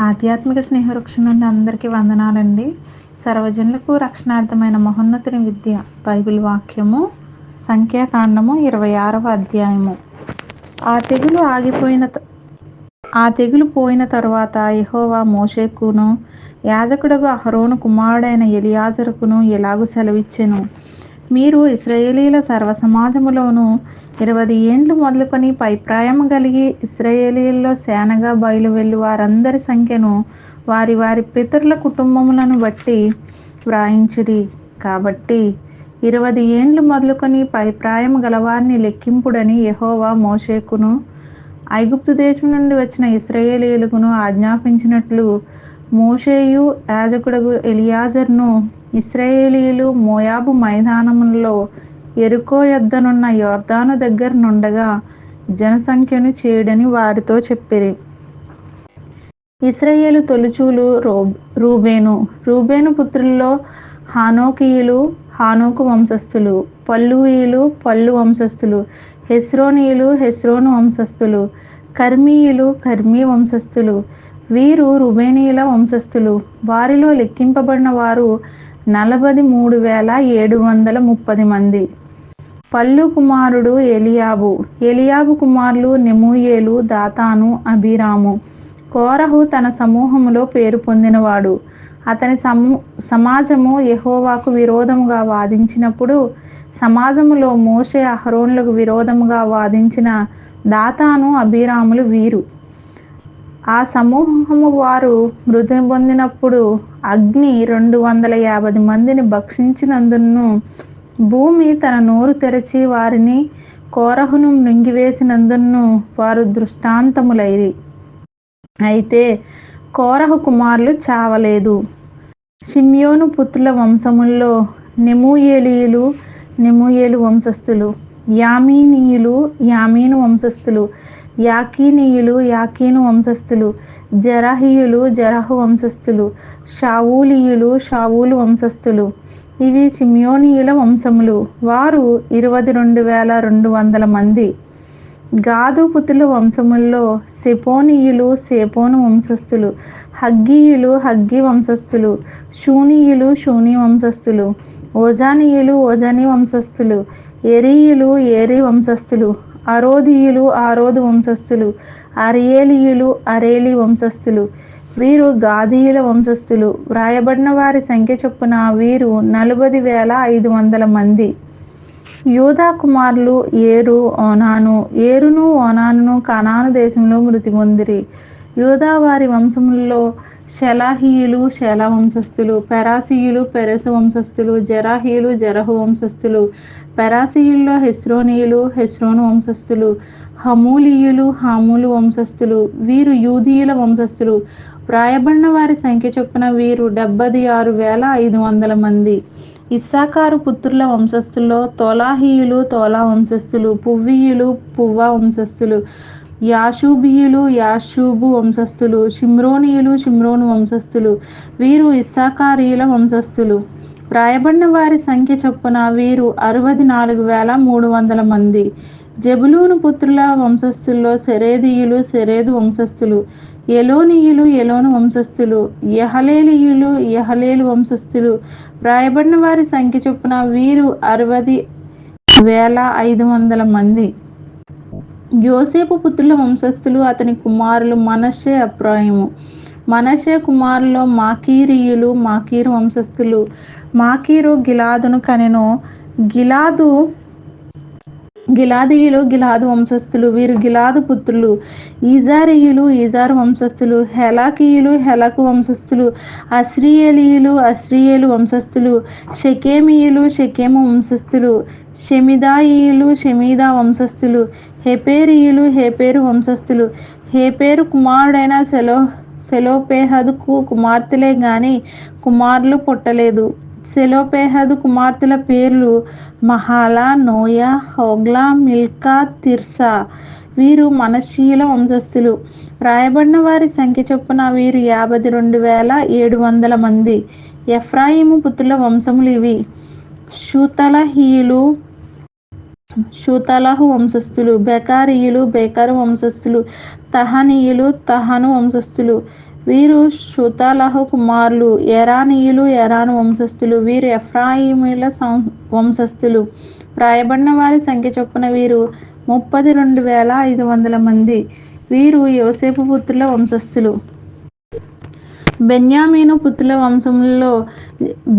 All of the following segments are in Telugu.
ఆధ్యాత్మిక స్నేహవృక్షం నుండి అందరికీ వందనాలండి. సర్వజనులకు రక్షణార్థమైన మహోన్నతుని విద్య బైబిల్ వాక్యము సంఖ్యాకాండము ఇరవై ఆరవ అధ్యాయము. ఆ తెగులు ఆగిపోయిన త- ఆ తెగులు పోయిన తరువాత యహోవా మోషేకును యాజకుడగు అహరోను కుమారుడైన ఎలియాజరుకును ఎలాగు సెలవిచ్చెను? మీరు ఇస్రాయేలీల సర్వసమాజములోను ఇరవై ఏండ్లు మొదలుకొని పైప్రాయం కలిగి ఇస్రాయేలీల్లో సేనగా బయలువెళ్ళి వారందరి సంఖ్యను వారి వారి పితరుల కుటుంబములను బట్టి వ్రాయించిరి కాబట్టి ఇరవై ఏండ్లు మొదలుకొని పైప్రాయం గలవారిని లెక్కింపుడని యహోవా మోషేకును ఐగుప్తు దేశం నుండి వచ్చిన ఇస్రాయేలీయులకును ఆజ్ఞాపించినట్లు మోషేయు యాజకుడగు ఎలియాజర్ను ఇస్రాయేలీలు మోయాబు మైదానములలో ఎరుకో యొద్దనున్న యోర్దాను దగ్గర నుండగా జనసంఖ్యను చేయుడని వారితో చెప్పిరి. ఇస్రాయేలు తొలుచూలు రో రూబేను. రూబేను పుత్రుల్లో హానోకీయులు హానోకు వంశస్థులు. పల్లువీయులు పల్లు వంశస్థులు. హెస్రోనీయులు హెస్రోను వంశస్థులు. కర్మీయులు కర్మీ వంశస్థులు. వీరు రుబేనీయుల వంశస్థులు. వారిలో లెక్కింపబడిన వారు నలభై మూడు వేల ఏడు వందల ముప్పది మంది. పల్లు కుమారుడు ఎలియాబు. ఎలియాబు కుమారులు నెమూయేలు దాతాను అభిరాము కోరహు తన సమూహములో పేరు పొందినవాడు. అతని సమూ సమాజము యహోవాకు విరోధముగా వాదించినప్పుడు సమాజములో మోషే అహరోన్లకు విరోధముగా వాదించిన దాతాను అభిరాములు వీరు. ఆ సమూహము వారు మృతి పొందినప్పుడు అగ్ని రెండు వందల యాభై మందిని భక్షించినందును భూమి తన నోరు తెరచి వారిని కోరహును మృంగివేసినందును వారు దృష్టాంతములైరి. అయితే కోరహు కుమారులు చావలేదు. షిమ్యోను పుత్రుల వంశముల్లో నెమూయేలీయులు నెమూయేలు వంశస్థులు యామీనీయులు యామీను వంశస్థులు యాకీనీయులు యాకీను వంశస్థులు జరహీయులు జరహు వంశస్థులు షావూలీయులు షావూలు వంశస్థులు ఇవి షిమ్యోనీయుల వంశములు. వారు ఇరవై రెండు వేల రెండు వందల మంది. గాదుపుతుల వంశముల్లో సెపోనీయులు సేపోను వంశస్థులు హగ్గీయులు హగ్గీ వంశస్థులు షూనీయులు షూని వంశస్థులు ఓజానీయులు ఓజానీ వంశస్థులు ఎరీయులు ఏరి వంశస్థులు అరోధీయులు ఆరోధు వంశస్థులు అరియేలియులు అరేలి వంశస్థులు వీరు గాదీయుల వంశస్థులు. వ్రాయబడిన వారి సంఖ్య చొప్పున వీరు నలభై వేల ఐదు వందల మంది. యూదా కుమారులు ఏరు ఓనాను. ఏరును ఓనాను కనాను దేశంలో మృతి పొందిరి యూదా వారి వంశములలో శలాహీయులు షెలా వంశస్థులు పెరాసీయులు పెరసు వంశస్థులు జరాహీయులు జరహు వంశస్థులు పెరాసీయుల్లో హెస్రోనీయులు హెస్రోను వంశస్థులు హమూలీయులు హామూలు వంశస్థులు వీరు యూదీయుల వంశస్థులు ప్రాయబడిన వారి సంఖ్య చొప్పున వీరు డెబ్బది ఆరు వేల ఐదు వందల మంది. ఇస్సాకారు పుత్రుల వంశస్థుల్లో తోలాహీయులు తోలా వంశస్థులు పువ్వీయులు పువ్వా వంశస్థులు యాషూబీయులు యాషూబు వంశస్థులు షిమ్రోనియులు షిమ్రోను వంశస్థులు వీరు ఇస్సాకారీయుల వంశస్థులు. ప్రాయబడిన వారి సంఖ్య చొప్పున వీరు అరవది నాలుగు వేల మూడు వందల మంది. జబులూను పుత్రుల వంశస్థుల్లో శరేదీయులు సెరేదు వంశస్థులు. ఎలోనీయులు ఎలోను వంశస్థులు యహలేలీయులు యహలేలు వంశస్థులు. రాయబడిన వారి సంఖ్య చొప్పున వీరు అరవది వేల ఐదు వందల మంది. యోసేపు పుత్రుల వంశస్థులు అతని కుమారులు మనషే అప్రాయము మనషే కుమారులో మాకీరియులు మాకీరు వంశస్థులు. మాకీరు గిలాదును కనెను. గిలాదు గిలాదీయులు గిలాదు వంశస్థులు వీరు గిలాదు పుత్రులు. ఈజారీయులు ఈజారు వంశస్థులు. హెలాకీయులు హెలకు వంశస్థులు. అశ్రియేలీయులు అశ్రియేలు వంశస్థులు. షెకేమీయులు షకేము వంశస్థులు. షెమిదాయియులు షమీదా వంశస్థులు. హెపేరియులు హేపేరు వంశస్థులు. హేపేరు కుమారుడైన సెలో సెలోపేహదుకు కుమార్తెలే గాని కుమారులు పుట్టలేదు. సెలోపేహదు కుమార్తెల పేర్లు Mahlah Noah Hoglah Milcah Tirzah. వీరు మనశీల వంశస్థులు. రాయబడిన వారి సంఖ్య చొప్పున వీరు యాభై రెండు వేల ఏడు వందల మంది. ఎఫ్రాయిము పుత్రుల వంశములు ఇవి. షూతలహీయులు శూతలహు వంశస్థులు బెకారీయులు బేకారు వంశస్థులు తహనీయులు తహను వంశస్థులు. వీరు షుతలహు కుమారులు ఎరానీయులు ఎరాను వంశస్థులు వీరు ఎఫ్రాయిముల వంశస్థులు. రాయబడిన వారి సంఖ్య చొప్పున వీరు ముప్పది రెండు వేల ఐదు వందల మంది. వీరు యోసేపు పుత్రుల వంశస్థులు. బెన్యామీను పుత్రుల వంశంలో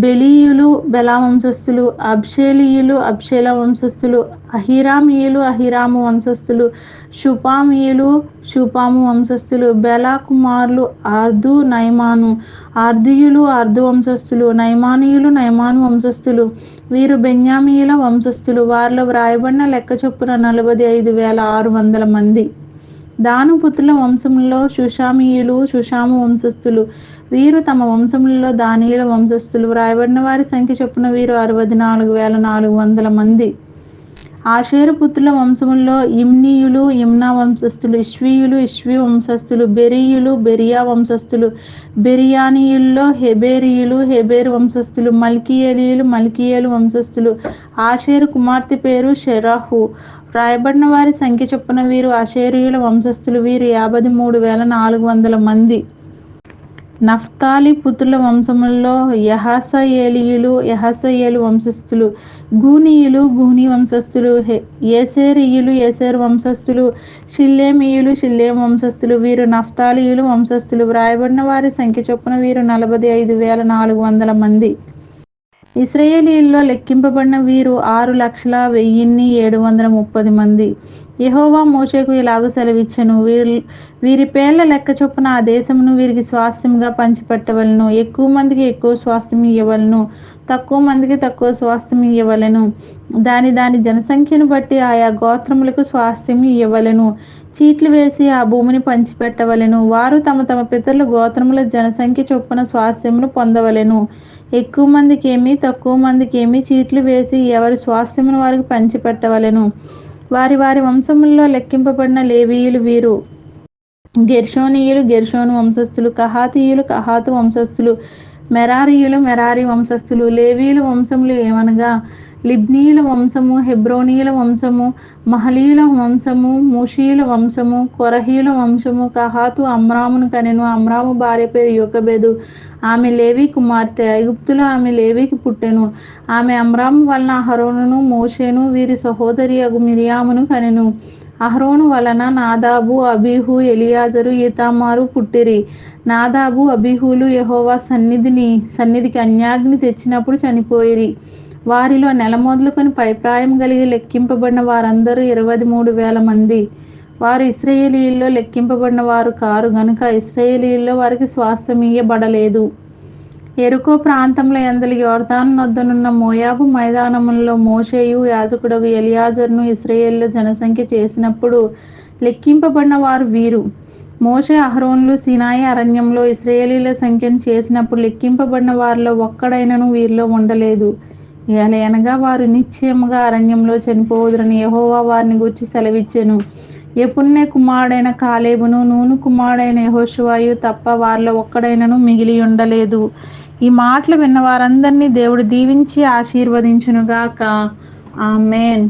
బెలీయులు బెలా వంశస్థులు అబ్షేలీయులు అబ్షేల వంశస్థులు అహిరామీయులు అహిరాము వంశస్థులు షుపామీయులు షుపాము వంశస్థులు బెలా కుమారులు ఆర్దు నైమాను ఆర్దుయులు ఆర్దు వంశస్థులు నైమానీయులు నైమాను వంశస్థులు వీరు బెన్యామీయుల వంశస్థులు వారిలో వ్రాయబడిన లెక్క చొప్పున నలభై ఐదు వేల ఆరు వందల మంది. దాను పుత్రుల వంశంలో సుషామీయులు సుషాము వంశస్థులు వీరు తమ వంశములలో దానియుల వంశస్థులు వ్రాయబడిన వారి సంఖ్య చొప్పున వీరు అరవై నాలుగు వేల నాలుగు వందల మంది. ఆషేరు పుత్రుల వంశముల్లో ఇమ్నీయులు ఇమ్నా వంశస్థులు ఇష్వీయులు ఇష్వి వంశస్థులు బెరీయులు బెరియా వంశస్థులు బెరియానీయుల్లో హెబేరియులు హెబేరు వంశస్థులు మల్కియేలీయులు మల్కియేలు వంశస్థులు. ఆషేరు కుమార్తె పేరు షెరాహు. రాయబడిన వారి సంఖ్య చొప్పున వీరు ఆషేరియుల వంశస్థులు వీరు యాభై మూడు వేల నాలుగు వందల మంది. నఫ్తాలి పుత్రుల వంశములలో యహసయేలీయులు యహసయేలు వంశస్థులు గూనీయులు గూని వంశస్థులు ఏసేరియులు ఏసేరు వంశస్థులు షిల్లేమీయులు షిల్లేం వంశస్థులు వీరు నఫ్తాలీయులు వంశస్థులు. వ్రాయబడిన వారి సంఖ్య చొప్పున వీరు నలభై ఐదు వేల నాలుగు వందల మంది. ఇస్రాయేలీల్లో లెక్కింపబడిన వీరు ఆరు లక్షల వెయ్యిన్ని ఏడు వందల ముప్పది మంది. యహోవా మోషేకు ఇలాగ సెలవిచ్చను. వీరి వీరి పేర్ల లెక్క చొప్పున ఆ దేశమును వీరికి స్వాస్థ్యంగా పంచిపెట్టవలను. ఎక్కువ మందికి ఎక్కువ స్వాస్థ్యం ఇవ్వవలను తక్కువ మందికి తక్కువ స్వాస్థ్యం ఇవ్వవలను దాని దాని జనసంఖ్యను బట్టి ఆయా గోత్రములకు స్వాస్థ్యం ఇవ్వవలను చీట్లు వేసి ఆ భూమిని పంచిపెట్టవలెను. వారు తమ తమ పితరుల గోత్రముల జనసంఖ్య చొప్పున స్వాస్థ్యమును పొందవలెను. ఎక్కువ మందికి ఏమి తక్కువ మందికి ఏమి చీట్లు వేసి ఎవరి స్వాస్థ్యమును వారికి పంచిపెట్టవలెను. వారి వారి వంశముల్లో లెక్కింపబడిన లేవీయులు వీరు. గెర్షోనీయులు గెర్షోను వంశస్థులు కహాతీయులు కహాతు వంశస్థులు మెరారీయులు మెరారి వంశస్థులు లేవీయుల వంశములు ఏమనగా లిబ్నీయుల వంశము హెబ్రోనీయుల వంశము మహలీయుల వంశము మూషీయుల వంశము కొరహీయుల వంశము కహాతు అమ్రామును కనెను. అమ్రాము భార్య పేరు యొకబెదు. ఆమె లేవి కుమార్తె. ఐగుప్తులో ఆమె లేవికి పుట్టెను. ఆమె అమ్రాము వలన అహరోనును మోషేను వీరి సహోదరి అగు మిరియామును కనెను. అహరోను వలన నాదాబు అబీహు ఎలియాజరు ఈతామారు పుట్టిరి. నాదాబు అబీహులు యహోవా సన్నిధిని సన్నిధికి అన్యాగ్ని తెచ్చినప్పుడు చనిపోయిరి. వారిలో నెల మొదలుకొని పైప్రాయం కలిగి లెక్కింపబడిన వారందరూ ఇరవై మూడు వేల మంది. వారు ఇస్రాయేలీల్లో లెక్కింపబడిన వారు కారు గనుక ఇస్రాయేలీల్లో వారికి స్వాస్థ్యమియ్యబడలేదు ఎరుకో ప్రాంతంలో ఎందలి యోర్దాన్ నొద్దనున్న మోయాబు మైదానములలో మోషేయు యాజకుడగు ఎలియాజర్ను ఇస్రాయేల్లో జనసంఖ్య చేసినప్పుడు లెక్కింపబడిన వారు వీరు. మోషే అహరోన్లు సినాయి అరణ్యంలో ఇస్రాయేలీల సంఖ్యను చేసినప్పుడు లెక్కింపబడిన వారిలో ఒక్కడైనను వీరిలో ఉండలేదు. అనగా వారు నిశ్చయముగా అరణ్యంలో చనిపోదురని యహోవా వారిని గూర్చి సెలవిచ్చెను. ఎపుణ్య కుమారుడైన కాలేబును నూను కుమారుడైన యహోశివాయు తప్ప వారిలో ఒక్కడైనను మిగిలి ఉండలేదు. ఈ మాటలు విన్న వారందరినీ దేవుడు దీవించి ఆశీర్వదించునుగాక. ఆమెన్.